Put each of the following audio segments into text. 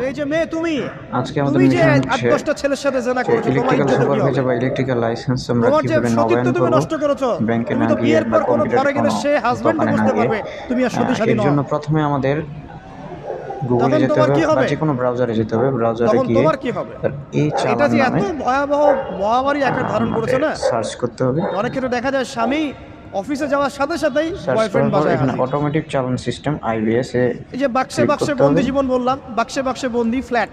এই যে মেয়ে তুমি? আজকে আমাদের মিশন হচ্ছে ছেলের সাথে জেনা করেছ তোমার ইলেকট্রিক্যাল কি হবে? বা ইলেকট্রিক্যাল লাইসেন্স আমরা কীভাবে নবায়ন করব নষ্ট করেছ ব্যাংকে না গিয়ে পর কোনো ঘরে গেলে সে হাজবেন্ড বুঝতে পারবে তুমি আর সতী আহ, নও জন্য প্রথমে আমাদের গুগলে যেতে হবে বা? যে কোনো ব্রাউজারে যেতে হবে ব্রাউজারে গিয়ে তোমার কি হবে? এই এটা যে এত ভয়াবহ মহামারী আকার ধারণ করেছে না? সার্চ করতে হবে। অনেক ক্ষেত্রে দেখা যায় স্বামী অফিসে যাওয়ার সাথে সাথেই বয়ফ্রেন্ড বাসায় এখানে অটোমেটিক চালান সিস্টেম আইবিএস এ এই যে বাক্সে বাক্সে বন্দি। জীবন বললাম বাক্সে বাক্সে বন্দি ফ্ল্যাট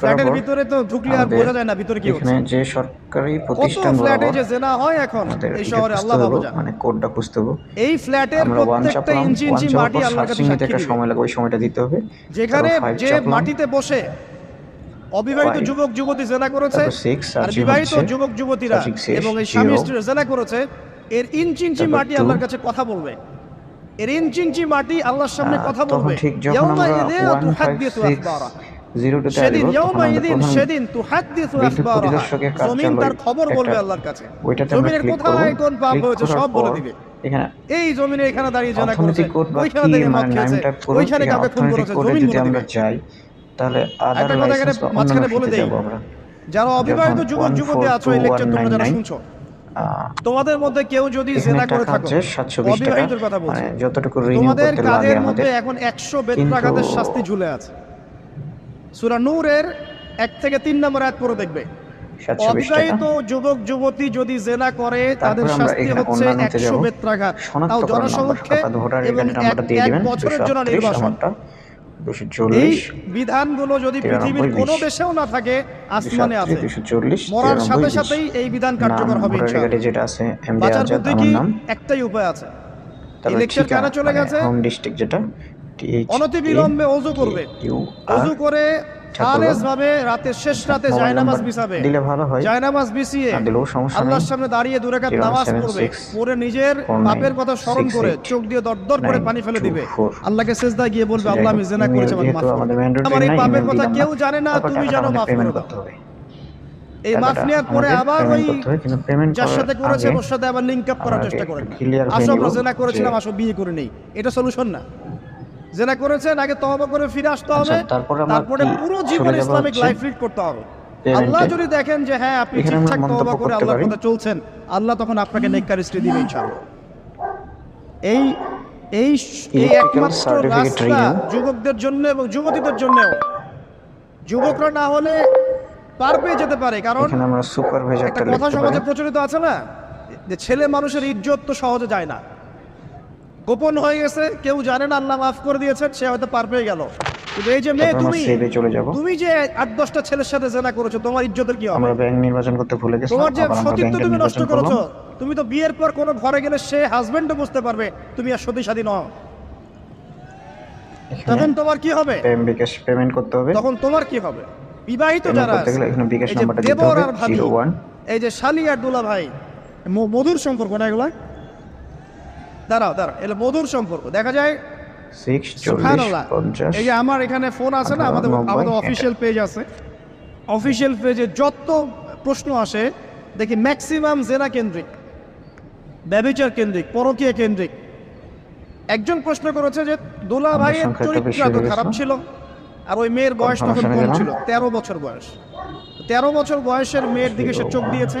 ফ্ল্যাটের ভিতরে তো ঢুকলে আর বোঝা যায় না ভিতরে কি হচ্ছে। যে সরকারি প্রতিষ্ঠান ফ্ল্যাটে যে জেনা হয় এখন এই শহরে আল্লাহ বাবু জান। মানে কোডটা খুঁজতে হবে। এই ফ্ল্যাটের প্রত্যেকটা ইঞ্চি ইঞ্চি মাটি আল্লাহর কাছে সাক্ষী একটা সময় লাগে ওই সময়টা দিতে হবে। যেখানে যে মাটিতে বসে অবিবাহিত যুবক যুবতী জেনা করেছে আর বিবাহিত যুবক যুবতীরা এবং এই স্বামী। স্ত্রী জেনা করেছে এর ইঞ্চি ইঞ্চি মাটি। আল্লাহর কাছে কথা বলবে। এর ইঞ্চি ইঞ্চি মাটি আল্লাহর সামনে কথা বলবে। সেদিন সেদিন তুহাদ্দিসু আখবারাহা। জমিন তার খবর আল্লাহর কাছে। জমিনের কোথায় কোন পাপ হয়েছে সব বলে দিবে। এখানে এই জমিনে এখানে দাঁড়িয়ে জানা করেছে। ওইখানে কি থেকে মদ খেয়েছে ওইখানে কাউকে খুন করেছে জমিন বলে আমরা যাই তাহলে আদার একটা কথা এখানে লাইসেন্স মাঝখানে বলে দেই। যারা অবিবাহিত যুবক যুবতী আছো এই লেকচার তোমরা যারা শুনছো তোমাদের মধ্যে কেউ যদি জেনা করে থাকো হচ্ছে 720 টাকা অবিবাহিতর কথা বলছি। মানে যতটুকু রিনিউ তোমাদের কাজের মধ্যে এখন একশো বেত্রাঘাতের শাস্তি ঝুলে আছে। সুরা নূরের এক থেকে তিন নম্বর আয়াত পরে দেখবে। 720 অবিবাহিত যুবক যুবতী যদি জেনা করে তাদের শাস্তি হচ্ছে একশো বেত্রাঘাত তাও জনসমক্ষে এবং এক- বছরের জন্য নির্বাসন আমারটা এই 240 বিধানগুলো যদি পৃথিবীর কোনো দেশেও না থাকে আসমানে আছে। 240 মরার সাথে সাথেই এই বিধান কার্যকর হবে ইনশাআল্লাহ। যেটা আছে এমডি আজাদ আমার নাম। একটাই উপায় আছে। লেকচার ঠিকানা, চলে মানে গেছে? হোম ডিস্ট্রিক্ট যেটা অনতি বিলম্বে অজু করবে। অজু করে ঠাকুরবা। রাতের শেষ রাতে জায়নামাজ বিছাবে। দিলে ভালো হয়। জায়নামাজ বিছিয়ে না দিলেও সমস্যা নেই। আল্লাহর সামনে দাঁড়িয়ে দু রাকাত নামাজ পড়বে। six নিজের four কথা স্মরণ করে চোখ দিয়ে দরদর করে পানি ফেলে দিবে। আল্লাহকে সেজদায় গিয়ে বলবে আল্লাহ আমি জেনা করেছি আমাকে মাফ যেহেতু করো। আমাদের mandatory আমার এই পাপের কথা কেউ জানে না তুমি জানো মাফ payment করে দাও এই মাফ নেওয়ার পরে আবার ওই যার সাথে করেছে ওর সাথে আবার লিঙ্ক আপ করার চেষ্টা করেন। আসো আমরা জেনা করেছিলাম আসো বিয়ে করে নেই। এটা সলিউশন না। জেনা করেছেন আগে তওবা করে ফিরে আসতে হবে। আচ্ছা, তারপরে আমরা তারপরে পুরো জীবন ইসলামিক লাইফ লিড করতে হবে। আল্লাহ যদি দেখেন যে হ্যাঁ আপনি ঠিকঠাক তওবা করে আল্লাহর। কথা চলছেন আল্লাহ তখন আপনাকে নেককার স্ত্রী দিবে ইনশাআল্লাহ। এই এই এই একমাত্র রাস্তা যুবকদের জন্য এবং যুবতীদের জন্যও। যুবকরা না হলে পার পেয়ে যেতে পারে কারণ একটা কথা সমাজে প্রচলিত আছে না? যে ছেলে মানুষের ইজ্জত তো সহজে যায় না। গোপন হয়ে গেছে কেউ জানে না আল্লাহ মাফ করে দিয়েছেন সে হয়তো পার পেয়ে গেল। কিন্তু এই যে মেয়ে তুমি চলে যাব। তুমি যে আট দশটা ছেলের সাথে জেনা করেছ তোমার ইজ্জতের কি হবে? আমরা ব্যাংক নির্বাচন করতে ভুলে গেছি তোমার যে সতীত্ব তুমি নষ্ট করেছ তুমি তো বিয়ের পর কোনো ঘরে গেলে সে হাজবেন্ডও বুঝতে পারবে তুমি আর সতী সাথী নও তখন তোমার কি হবে? বিকাশ পেমেন্ট করতে হবে। তখন তোমার কি হবে? বিবাহিত যারা আছে, এখানে বিকাশ নাম্বারটা দিতে হবে আর ভাবি, জিরো ওয়ান এই যে শালি আর দুলা ভাই মধুর সম্পর্ক না এগুলা? দাঁড়াও দাঁড়াও এটা মধুর সম্পর্ক দেখা যায় এই যে আমার এখানে ফোন আছে না আমাদের আমাদের অফিসিয়াল পেজ আছে। অফিসিয়াল পেজে যত প্রশ্ন আসে দেখি ম্যাক্সিমাম জেনা কেন্দ্রিক ব্যবিচার কেন্দ্রিক পরকীয় কেন্দ্রিক। একজন প্রশ্ন করেছে যে দোলা ভাইয়ের চরিত্র এত খারাপ ছিল আর ওই মেয়ের বয়স তখন কম ছিল তেরো বছর বয়স। তেরো বছর বয়সের মেয়ের দিকে সে চোখ দিয়েছে।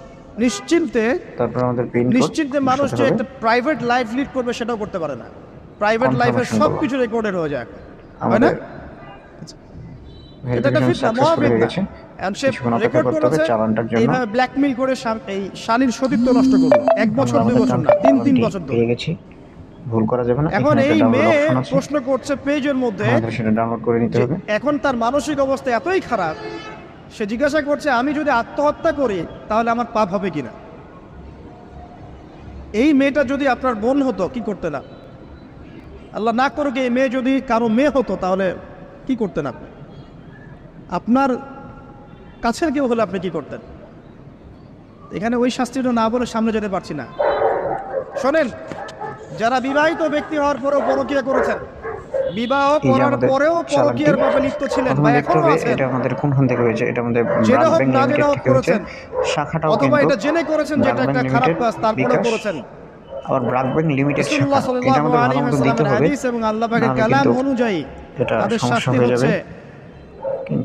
নিশ্চিন্তে তারপর আমাদের পিন নিশ্চিন্তে মানুষ যে একটা প্রাইভেট লাইফ লিড করবে সেটাও করতে পারে না। প্রাইভেট লাইফের সব কিছু রেকর্ডেড হয়ে যায় না? আমাদের এটা একটা ফিতনা মহা হয়ে ফিতনা গেছে। সে রেকর্ড করতে হবে করেছে চালানটার জন্য। এইভাবে ব্ল্যাকমেইল করে এই শালীর সতীত্ব নষ্ট করল। এক বছর দুই বছর না তিন তিন বছর ধরে। গেছি। ভুল করা যাবে না। এখন এই মেয়ে প্রশ্ন করছে পেজের মধ্যে সেটা ডাউনলোড করে নিতে হবে। এখন তার মানসিক অবস্থা এতই খারাপ সে জিজ্ঞাসা করছে, আমি যদি আত্মহত্যা করি, তাহলে আমার পাপ হবে কিনা? এই মেয়েটা যদি আপনার বোন হতো, কি করতে না আল্লাহ না করুক, এই মেয়ে যদি কারও মেয়ে হতো, তাহলে কি করতেন আপনি? আপনার কাছের কেউ হলে আপনি কি করতেন? এখানে ওই শাস্তিটা না বলে সামনে যেতে পারছি না। শোনেন, যারা বিবাহিত ব্যক্তি হওয়ার পরেও পরকীয়া করেছেন বিবাহ করার পরেও পরকীয়ার পাপে লিপ্ত ছিলেন বা এখনও আছেন। এটা আমাদের কোনখান থেকে হয়েছে? এটা আমাদের জেনে হোক, ব্যাংক না জেনে হোক থেকে হয়েছে করেছেন। শাখাটাও অথবা এটা জেনে করেছেন যে এটা একটা খারাপ কাজ তারপরেও বিকাশ, করেছেন। আবার ব্রাক ব্যাংক লিমিটেড শাখা। এটা আমাদের ভালো মতো দিতে হবে এবং আল্লাহ পাকের কালাম অনুযায়ী এটা সমস্যা হয়ে যাবে।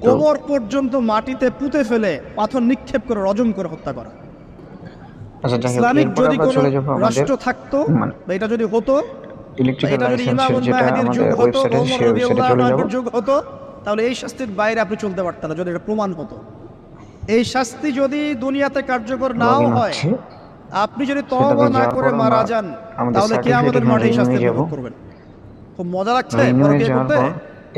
কোমর পর্যন্ত মাটিতে পুঁতে ফেলে পাথর নিক্ষেপ করে রজম করে হত্যা করা। আচ্ছা ইসলামিক যদি কোনো রাষ্ট্র থাকতো মানে বা এটা যদি হতো ইলেকট্রিক্যাল লাইসেন্সের যেটা আমাদের ওয়েবসাইটে সেই ওয়েবসাইটে চলে যাব। আনহুর হতো তাহলে এই শাস্তির বাইরে আপনি চলতে পারতেন না যদি এটা প্রমাণ হতো। এই শাস্তি যদি দুনিয়াতে কার্যকর নাও হয় আপনি যদি তওবা না করে মারা যান তাহলে কি আমাদের মাঠে এই শাস্তি করবেন। খুব মজা লাগছে করতে?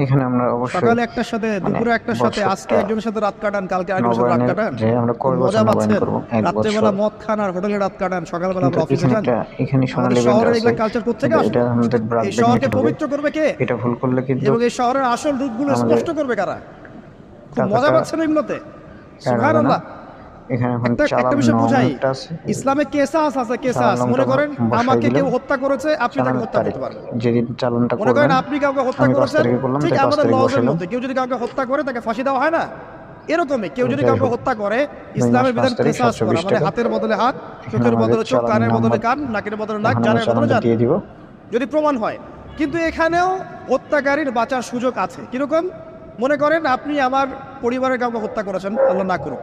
এখানে আমরা অবশ্যই সকালে একটার সাথে মানে দুপুরে একটার সাথে আজকে একজনের সাথে রাত কাটান কালকে আরেকজনের সাথে রাত কাটান। আমরা বছর মজা পাচ্ছেন। করব রাত্রেবেলা মদ খান আর হোটেলে রাত কাটান সকালবেলা আমরা অফিসে যান। এখানে সোনালী শহরের ব্যান্ড কালচার কিন্তু আসলো এটা আমাদের এই শহরকে পবিত্র করবে কে? এটা ভুল করলে কিন্তু এবং এই শহরের আসল রূপগুলো স্পষ্ট করবে কারা? খুব মজা পাচ্ছেন এগুলোতে। সুবহানাল্লাহ। এখানে একটা একটা বিষয় বুঝাই। ইসলামে কেসাস আছে কেসাস। মনে করেন আমাকে কেউ হত্যা করেছে আপনি তাকে হত্যা করতে পারবেন। যেদিন চালানটা মনে করেন আপনি কাউকে হত্যা করেছেন ঠিক আমাদের লজের মধ্যে। কেউ যদি কাউকে হত্যা করে তাকে ফাঁসি দেওয়া হয় না। এরকমই কেউ যদি কাউকে হত্যা করে ইসলামের বিধান কেসাস করা মানে হাতের বদলে হাত চোখের বদলে চোখ কানের বদলে কান নাকের বদলে নাক জানের বদলে জান যদি প্রমাণ হয় কিন্তু এখানেও হত্যাকারীর বাঁচার সুযোগ আছে। কীরকম? মনে করেন আপনি আমার পরিবারের কাউকে হত্যা করেছেন আল্লাহ না করুক।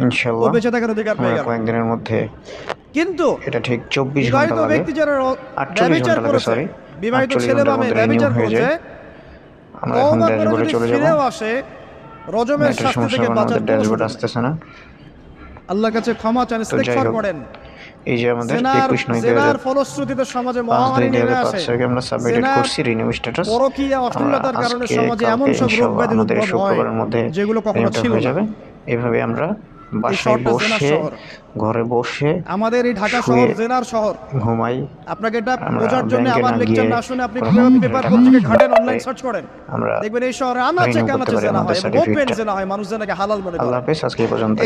ইনশাল্লাহ বেঁচে থাকার অধিকার পেয়ে গেল কয়েকদিনের মধ্যে কিন্তু এটা ঠিক চব্বিশ ঘণ্টা লাগে। ব্যক্তি যারা র- 48 ব্যভিচার ঘণ্টা লাগে, বিবাহিত ছেলে বা মেয়ে হয়ে করেছে আমরা এখন ড্যাশবোর্ডে চলে যাব। আসে রজমের শাস্তি থেকে বাঁচার ড্যাশবোর্ড আসতেছে না। আল্লাহর কাছে ক্ষমা চান ইস্তেগফার করেন। এই যে আমাদের জেনার একুশ নয় দুই জেনার হাজার ফলশ্রুতিতে সমাজে মহামারী নেমে আসে। পাঁচ আমরা সাবমিটেড জেনার করছি রিনিউ স্ট্যাটাস পরকীয়া অশ্লীলতার কারণে সমাজে এমন সব রোগ ব্যাধির উদ্ভব হয় যেগুলো কখনো ছিল না। যাবে। এভাবে আমরা বাসায় বসে ঘরে বসে আমাদের এই ঢাকা শহর জেনার শহর। ঘুমাই। আপনাকে এটা বোঝার জন্য আমার লেকচার না শুনে আপনি পেপার পত্রিকা ঘাটেন অনলাইন সার্চ করেন। দেখবেন এই শহরে আনাচে কানাচে জেনা হয় ওপেন জেনা হয় মানুষ জেনাকে হালাল মনে করে আল্লাহ হাফেজ আজকে পর্যন্ত